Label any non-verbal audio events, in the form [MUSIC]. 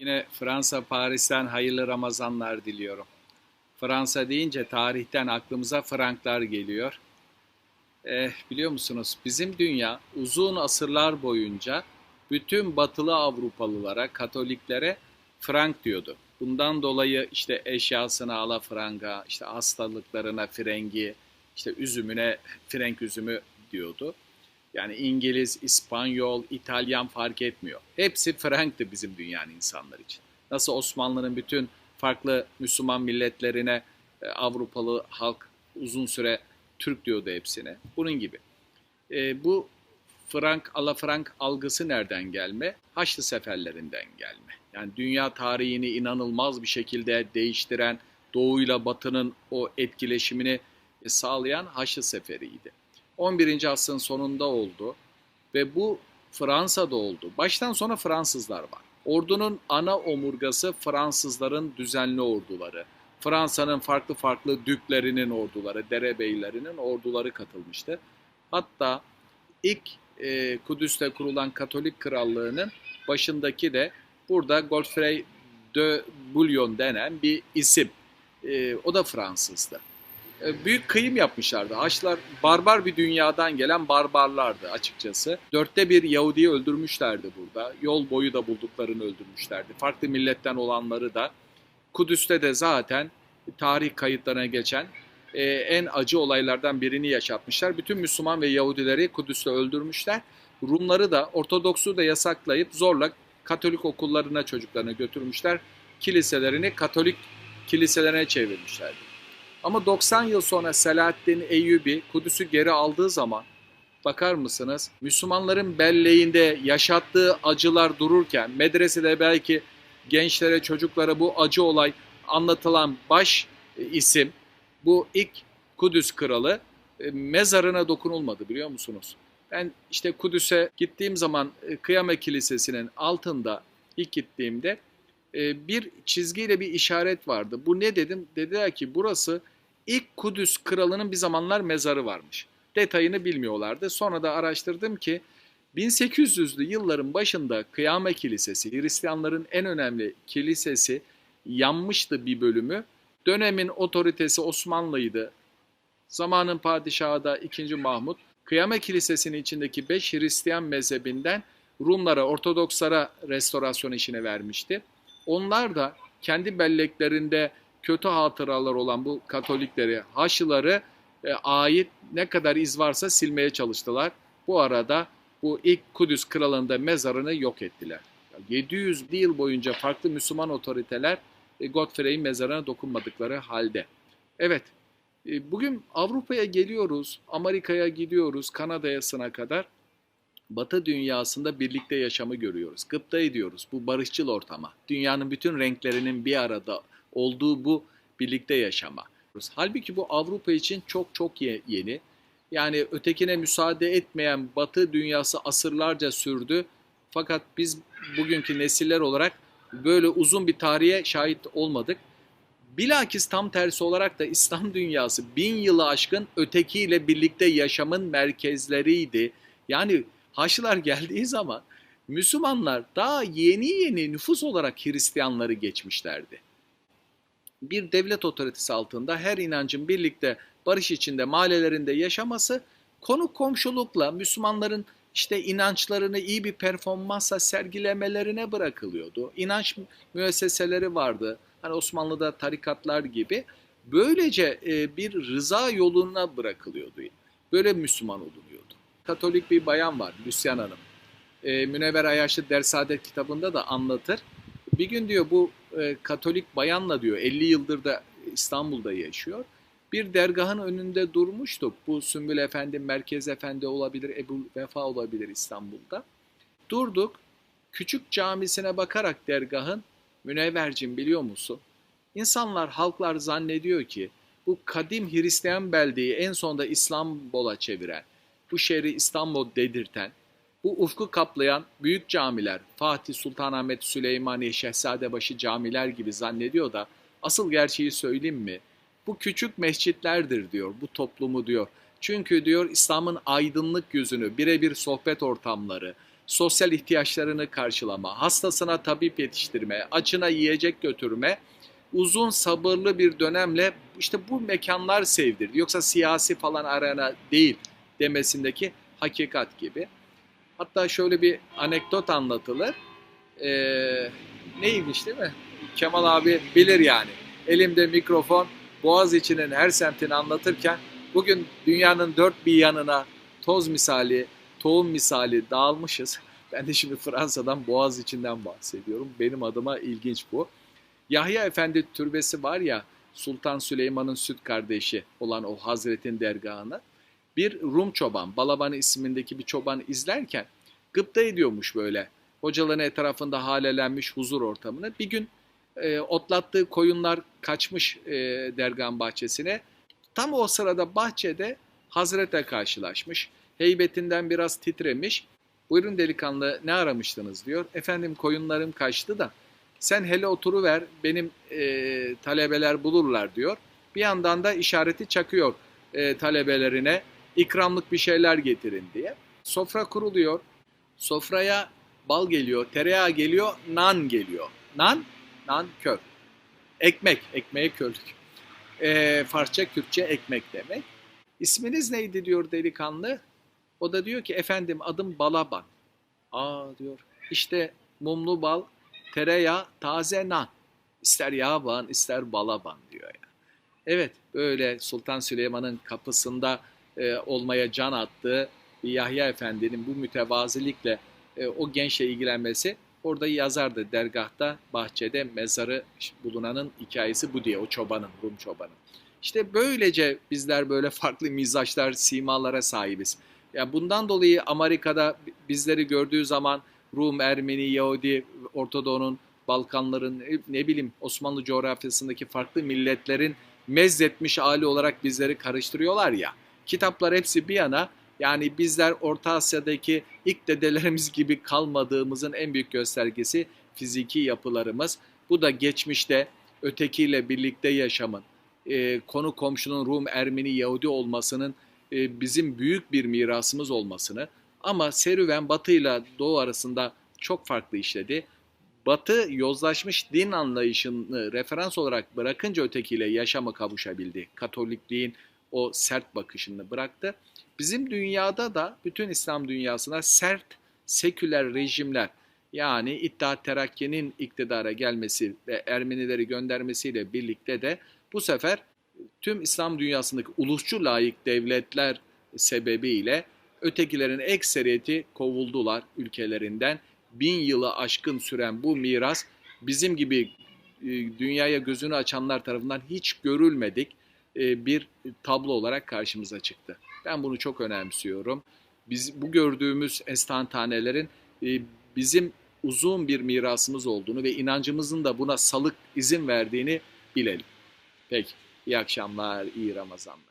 Yine Fransa Paris'ten hayırlı Ramazanlar diliyorum. Fransa deyince tarihten aklımıza Franklar geliyor. Eh, biliyor musunuz bizim dünya uzun asırlar boyunca bütün batılı Avrupalılara, Katoliklere Frank diyordu. Bundan dolayı işte eşyasına ala franga, işte hastalıklarına frengi, işte üzümüne frenk üzümü diyordu. Yani İngiliz, İspanyol, İtalyan fark etmiyor. Hepsi Frank'tı bizim dünyanın insanlar için. Nasıl Osmanlı'nın bütün farklı Müslüman milletlerine e, Avrupalı halk uzun süre Türk diyordu hepsine. Bunun gibi. E, bu Frank, ala Frank algısı nereden gelme? Haçlı seferlerinden gelme. Yani dünya tarihini inanılmaz bir şekilde değiştiren, doğuyla batının o etkileşimini sağlayan Haçlı seferiydi. 11. asrın sonunda oldu ve bu Fransa'da oldu. Baştan sona Fransızlar var. Ordunun ana omurgası Fransızların düzenli orduları. Fransa'nın farklı farklı düklerinin orduları, derebeylerinin orduları katılmıştı. Hatta ilk e, Kudüs'te kurulan Katolik Krallığı'nın başındaki de burada Godfrey de Bouillon denen bir isim. E, o da Fransızdı. E, büyük kıyım yapmışlardı. Haçlar barbar bir dünyadan gelen barbarlardı açıkçası. Dörtte bir Yahudi'yi öldürmüşlerdi burada. Yol boyu da bulduklarını öldürmüşlerdi. Farklı milletten olanları da. Kudüs'te de zaten tarih kayıtlarına geçen e, en acı olaylardan birini yaşatmışlar. Bütün Müslüman ve Yahudileri Kudüs'te öldürmüşler. Rumları da Ortodoks'u da yasaklayıp zorla Katolik okullarına çocuklarını götürmüşler. Kiliselerini Katolik kiliselerine çevirmişlerdi. Ama 90 yıl sonra Selahaddin Eyyubi Kudüs'ü geri aldığı zaman bakar mısınız? Müslümanların belleğinde yaşattığı acılar dururken medresede belki gençlere, çocuklara bu acı olay anlatılan baş e, isim bu ilk Kudüs kralı e, mezarına dokunulmadı biliyor musunuz? Ben işte Kudüs'e gittiğim zaman e, Kıyamet Kilisesi'nin altında ilk gittiğimde bir çizgiyle bir işaret vardı. Bu ne dedim? Dediler ki burası ilk Kudüs kralının bir zamanlar mezarı varmış. Detayını bilmiyorlardı. Sonra da araştırdım ki 1800'lü yılların başında Kıyamet Kilisesi, Hristiyanların en önemli kilisesi yanmıştı bir bölümü. Dönemin otoritesi Osmanlı'ydı. Zamanın padişahı da 2. Mahmut. Kıyamet Kilisesi'nin içindeki 5 Hristiyan mezhebinden Rumlara, Ortodokslara restorasyon işine vermişti. Onlar da kendi belleklerinde kötü hatıralar olan bu Katolikleri, Haçlıları e, ait ne kadar iz varsa silmeye çalıştılar. Bu arada bu ilk Kudüs kralında mezarını yok ettiler. 700 yıl boyunca farklı Müslüman otoriteler e, Godfrey'in mezarına dokunmadıkları halde. Evet, e, bugün Avrupa'ya geliyoruz, Amerika'ya gidiyoruz, Kanada'ya sına kadar. Batı dünyasında birlikte yaşamı görüyoruz. Gıpta ediyoruz bu barışçıl ortama. Dünyanın bütün renklerinin bir arada olduğu bu birlikte yaşama. Halbuki bu Avrupa için çok çok yeni. Yani ötekine müsaade etmeyen Batı dünyası asırlarca sürdü. Fakat biz bugünkü nesiller olarak böyle uzun bir tarihe şahit olmadık. Bilakis tam tersi olarak da İslam dünyası bin yılı aşkın ötekiyle birlikte yaşamın merkezleriydi. Yani Haçlılar geldiği zaman Müslümanlar daha yeni yeni nüfus olarak Hristiyanları geçmişlerdi bir devlet otoritesi altında her inancın birlikte barış içinde mahallelerinde yaşaması konu komşulukla Müslümanların işte inançlarını iyi bir performansla sergilemelerine bırakılıyordu. İnanç müesseseleri vardı. Hani Osmanlı'da tarikatlar gibi. Böylece e, bir rıza yoluna bırakılıyordu. Böyle Müslüman olunuyordu. Katolik bir bayan var, Lüsyan Hanım. E, Münevver Ayaşlı Dersadet kitabında da anlatır. Bir gün diyor bu e, Katolik bayanla diyor 50 yıldır da İstanbul'da yaşıyor. Bir dergahın önünde durmuştuk. Bu Sümbül Efendi, Merkez Efendi olabilir, Ebu Vefa olabilir İstanbul'da. Durduk. Küçük camisine bakarak dergahın Münevvercim biliyor musun? İnsanlar, halklar zannediyor ki bu kadim Hristiyan beldeyi en sonunda İstanbul'a çeviren, bu şehri İstanbul dedirten, bu ufku kaplayan büyük camiler, Fatih, Sultanahmet, Süleymaniye, Şehzadebaşı camiler gibi zannediyor da asıl gerçeği söyleyeyim mi? Bu küçük mescitlerdir diyor bu toplumu diyor. Çünkü diyor İslam'ın aydınlık yüzünü, birebir sohbet ortamları, sosyal ihtiyaçlarını karşılama, hastasına tabip yetiştirme, açına yiyecek götürme uzun sabırlı bir dönemle işte bu mekanlar sevdirdi. Yoksa siyasi falan arena değil demesindeki hakikat gibi. Hatta şöyle bir anekdot anlatılır. Ee, neymiş değil mi? Kemal abi bilir yani. Elimde mikrofon Boğaziçi'nin her semtini anlatırken bugün dünyanın dört bir yanına toz misali, tohum misali dağılmışız. [LAUGHS] Ben de şimdi Fransa'dan Boğaziçi'nden bahsediyorum. Benim adıma ilginç bu. Yahya Efendi türbesi var ya Sultan Süleyman'ın süt kardeşi olan o Hazretin dergahını bir Rum çoban, Balaban ismindeki bir çoban izlerken gıpta ediyormuş böyle. Hocaların etrafında halelenmiş huzur ortamını. Bir gün e, otlattığı koyunlar kaçmış e, dergahın bahçesine. Tam o sırada bahçede Hazret'e karşılaşmış. Heybetinden biraz titremiş. Buyurun delikanlı ne aramıştınız diyor. Efendim koyunlarım kaçtı da sen hele oturuver benim e, talebeler bulurlar diyor. Bir yandan da işareti çakıyor e, talebelerine ikramlık bir şeyler getirin diye. Sofra kuruluyor. Sofraya bal geliyor, tereyağı geliyor, nan geliyor. Nan, nan kör. Ekmek, ekmeğe körlük. E, Farsça, Kürtçe ekmek demek. İsminiz neydi diyor delikanlı. O da diyor ki efendim adım Balaban. Aa diyor işte mumlu bal, tereyağı, taze nan. İster yağ ban, ister bala ban diyor ya. Evet böyle Sultan Süleyman'ın kapısında e, olmaya can attığı Yahya Efendi'nin bu mütevazilikle e, o gençle ilgilenmesi orada yazardı dergahta bahçede mezarı bulunanın hikayesi bu diye o çobanın Rum çobanın. İşte böylece bizler böyle farklı mizaçlar, simalara sahibiz. Ya bundan dolayı Amerika'da bizleri gördüğü zaman Rum, Ermeni, Yahudi, Ortadoğu'nun, Balkanların, ne bileyim Osmanlı coğrafyasındaki farklı milletlerin mezzetmiş hali olarak bizleri karıştırıyorlar ya. Kitaplar hepsi bir yana yani bizler Orta Asya'daki ilk dedelerimiz gibi kalmadığımızın en büyük göstergesi fiziki yapılarımız. Bu da geçmişte ötekiyle birlikte yaşamın, e, konu komşunun Rum, Ermeni, Yahudi olmasının e, bizim büyük bir mirasımız olmasını ama serüven Batı ile Doğu arasında çok farklı işledi. Batı yozlaşmış din anlayışını referans olarak bırakınca ötekiyle yaşama kavuşabildi. Katolikliğin o sert bakışını bıraktı. Bizim dünyada da bütün İslam dünyasına sert seküler rejimler yani İttihat Terakki'nin iktidara gelmesi ve Ermenileri göndermesiyle birlikte de bu sefer tüm İslam dünyasındaki ulusçu layık devletler sebebiyle ötekilerin ekseriyeti kovuldular ülkelerinden. Bin yılı aşkın süren bu miras bizim gibi e, dünyaya gözünü açanlar tarafından hiç görülmedik bir tablo olarak karşımıza çıktı. Ben bunu çok önemsiyorum. Biz bu gördüğümüz estantanelerin e, bizim uzun bir mirasımız olduğunu ve inancımızın da buna salık izin verdiğini bilelim. Peki, iyi akşamlar, iyi Ramazanlar.